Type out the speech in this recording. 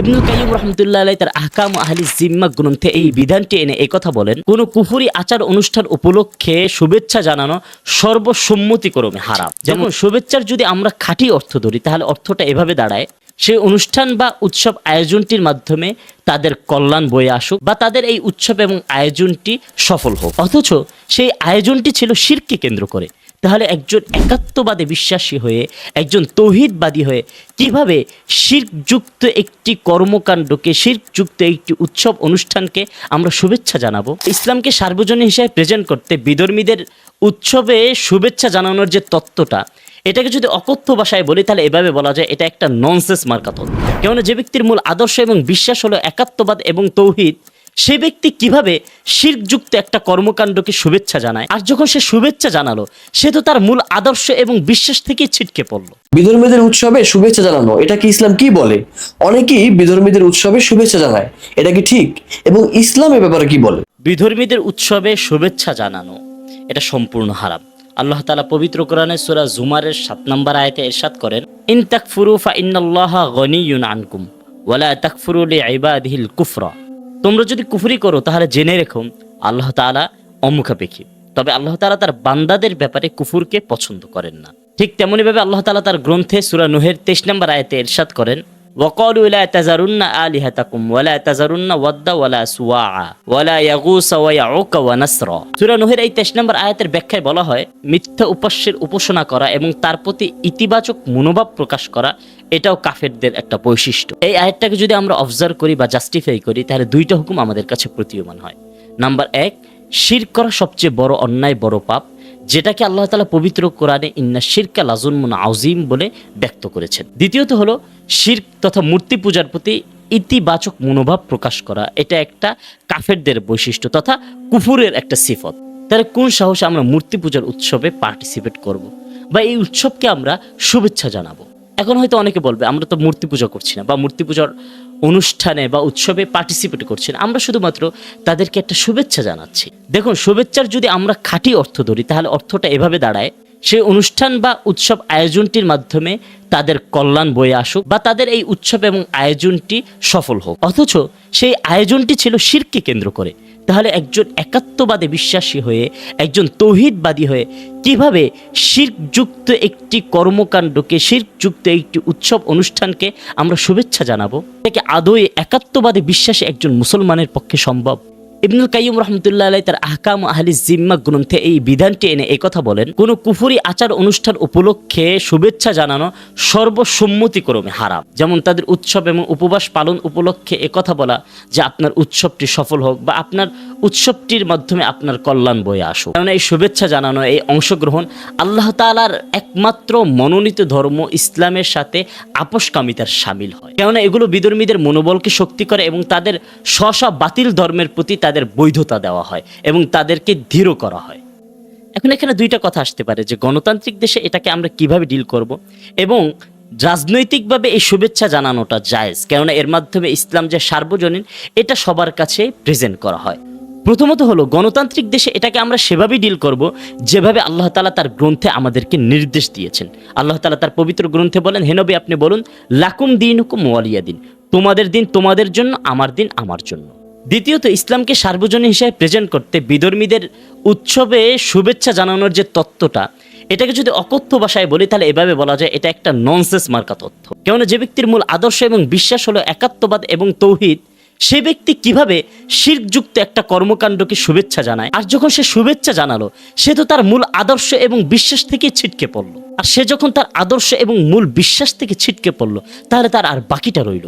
ইবনুল কাইয়ুম রহমতুল্লাহ আলাই তার আহকাম আহলি জিম্মা গ্রন্থে এই বিধানটি এনে কথা বলেন কোন কুফুরি আচার অনুষ্ঠান উপলক্ষে শুভেচ্ছা জানানো সর্বসম্মতিক্রমে হারাম। যেমন শুভেচ্ছার যদি আমরা খাঁটি অর্থ ধরি তাহলে অর্থটা এভাবে দাঁড়ায় সেই অনুষ্ঠান বা উৎসব আয়োজনটির মাধ্যমে তাদের কল্যাণ বয়ে আসুক বা তাদের এই উৎসব এবং আয়োজনটি সফল হোক। অথচ সেই আয়োজনটি ছিল শিরকে কেন্দ্র করে। তাহলে একজন একাত্মবাদে বিশ্বাসী হয়ে, একজন তৌহিদবাদী হয়ে কীভাবে শিরযুক্ত একটি কর্মকাণ্ডকে শিরযুক্ত একটি উৎসব অনুষ্ঠানকে আমরা শুভেচ্ছা জানাব? ইসলামকে সার্বজনীন হিসেবে প্রেজেন্ট করতে বিধর্মীদের উৎসবে শুভেচ্ছা জানানোর যে তত্ত্বটা, এটাকে যদি অকথ্য ভাষায় বলি, তাহলে এভাবে বলা যায়, এটা একটা ননসেন্স মার্কা তত্ত্ব কেননা যে ব্যক্তির মূল আদর্শ এবং বিশ্বাস হলো একাত্মবাদ এবং তৌহিদ সে ব্যক্তি কীভাবে শিরযুক্ত একটা কর্মকাণ্ডকে শুভেচ্ছা জানায়? আর যখন সে শুভেচ্ছা জানালো সে তো তার মূল আদর্শ এবং বিশ্বাস থেকেই ছিটকে পড়ল। বিধর্মীদের উৎসবে শুভেচ্ছা জানানো এটা কি ইসলাম কি বলে? অনেকেই বিধর্মীদের উৎসবে শুভেচ্ছা জানায় এটা কি ঠিক? এবং ইসলাম এ ব্যাপারে কি বলে? বিধর্মীদের উৎসবে শুভেচ্ছা জানানো এটা সম্পূর্ণ হারাম। আল্লাহ তালা পবিত্র কোরআনে সুরা জুমারের সাত নম্বর আয়তে এরশাদ করেন ইন তাকফুরু ফা ইন্নাল্লাহ গনিয়ুন আনকুম ওয়ালা তাকফুরু লিইবাদিহিল কুফরা। তোমরা যদি কুফরি করো, তাহলে জেনে রেখো, আল্লাহ তালা অমুখাপেক্ষী। তবে আল্লাহ তালা তার বান্দাদের ব্যাপারে কুফুরকে পছন্দ করেন না। ঠিক তেমনিভাবে আল্লাহ তালা তার গ্রন্থে সুরা নুহের তেইশ নম্বর আয়তে এরশাদ করেন وقالوا لا تذرن آلهتكم ولا تذرن ودا ولا سواعا ولا يغوس ويعوق ونسرا সূরা নূহের এই 23 নম্বর আয়াতের ব্যাখ্যায় বলা হয় মিথ্যা উপাস্যের উপাসনা করা এবং তার প্রতি ইতিবাচক মনোভাব প্রকাশ করা এটাও কাফেরদের একটা বৈশিষ্ট্য এই আয়াতটাকে যদি আমরা অবজার্ভ করি বা জাস্টিফাই করি তাহলে দুইটা হুকুম আমাদের কাছে প্রতীয়মান হয় নাম্বার এক শির করা সবচেয়ে বড় অন্যায় বড় পাপ যেটাকে আল্লাহ তালা পবিত্র কোরআনে ইন্না শিরকা লাজুলমুন আউজিম বলে ব্যক্ত করেছেন। দ্বিতীয়ত হলো শির্ক তথা মূর্তি পূজার প্রতি ইতিবাচক মনোভাব প্রকাশ করা। এটা একটা কাফেরদের বৈশিষ্ট্য তথা কুফুরের একটা সিফত। তাহলে কোন সাহসে আমরা মূর্তি পূজার উৎসবে পার্টিসিপেট করব? বা এই উৎসবকে আমরা শুভেচ্ছা জানাব? এখন হয়তো অনেকে বলবে, আমরা তো মূর্তি পূজা করছি না বা মূর্তি পূজার অনুষ্ঠানে বা উৎসবে পার্টিসিপেট করছেন। আমরা শুধুমাত্র তাদেরকে একটা শুভেচ্ছা জানাচ্ছি। দেখুন, শুভেচ্ছার যদি আমরা খাঁটি অর্থ ধরি, তাহলে অর্থটা এভাবে দাঁড়ায়, সেই অনুষ্ঠান বা উৎসব আয়োজনটির মাধ্যমে তাদের কল্যাণ বয়ে আসুক বা তাদের এই উৎসব এবং আয়োজনটি সফল হোক। অথচ সেই আয়োজনটি ছিল শিরকে কেন্দ্র করে। তাহলে একজন একাত্মবাদে বিশ্বাসী হয়ে, একজন তৌহিদবাদী হয়ে কীভাবে শিরযুক্ত একটি কর্মকাণ্ডকে শিরযুক্ত একটি উৎসব অনুষ্ঠানকে আমরা শুভেচ্ছা জানাব? থেকে আদৌ একাত্মবাদে বিশ্বাসী একজন মুসলমানের পক্ষে সম্ভব? ইবনুল কাইম রহমতুল্লাহ আলাই তার আহকাম আহলি জিম্মা গ্রন্থে এই বিধানটি এনে কথা বলেন, কোন কুফুরি আচার অনুষ্ঠান উপলক্ষে শুভেচ্ছা জানানো সর্বসম্মতিক্রমে হারাম। যেমন তাদের উৎসব এবং উপবাস পালন উপলক্ষে এ কথা বলা যে আপনার উৎসবটি সফল হোক বা আপনার উৎসবটির মাধ্যমে আপনার কল্যাণ বয়ে আসুক। কারণ এই শুভেচ্ছা জানানো, এই অংশগ্রহণ আল্লাহ তাআলার একমাত্র মনোনীত ধর্ম ইসলামের সাথে আপোষকামিতার সামিল হয়। কেননা এগুলো বিধর্মীদের মনোবলকে শক্তি করে এবং তাদের স্ব বাতিল ধর্মের প্রতি তাদের বৈধতা দেওয়া হয় এবং তাদেরকে দৃঢ় করা হয়। এখন এখানে দুইটা কথা আসতে পারে যে গণতান্ত্রিক দেশে এটাকে আমরা কীভাবে ডিল করব এবং রাজনৈতিকভাবে এই শুভেচ্ছা জানানোটা জায়েজ, কেননা এর মাধ্যমে ইসলাম যে সার্বজনীন, এটা সবার কাছে প্রেজেন্ট করা হয়। প্রথমত হলো, গণতান্ত্রিক দেশে এটাকে আমরা সেভাবেই ডিল করব যেভাবে আল্লাহ তালা তার গ্রন্থে আমাদেরকে নির্দেশ দিয়েছেন। আল্লাহ তালা তার পবিত্র গ্রন্থে বলেন হেনবি আপনি বলুন, লাকুম দিন হুকুম ওয়ালিয়া দিন তোমাদের দিন তোমাদের জন্য, আমার দিন আমার জন্য। দ্বিতীয়ত, ইসলামকে সার্বজনীন হিসেবে প্রেজেন্ট করতে বিধর্মীদের উৎসবে শুভেচ্ছা জানানোর যে তত্ত্বটা, এটাকে যদি অকথ্য ভাষায় বলি, তাহলে এভাবে বলা যায় এটা একটা ননসেন্স মার্কা তথ্য। কেননা, যে ব্যক্তির মূল আদর্শ এবং বিশ্বাস হলো একাত্মবাদ এবং তৌহিদ, সে ব্যক্তি কীভাবে শিরযুক্ত একটা কর্মকাণ্ডকে শুভেচ্ছা জানায়? আর যখন সে শুভেচ্ছা জানালো, সে তো তার মূল আদর্শ এবং বিশ্বাস থেকে ছিটকে পড়ল। আর সে যখন তার আদর্শ এবং মূল বিশ্বাস থেকে ছিটকে পড়ল, তাহলে তার আর বাকিটা রইল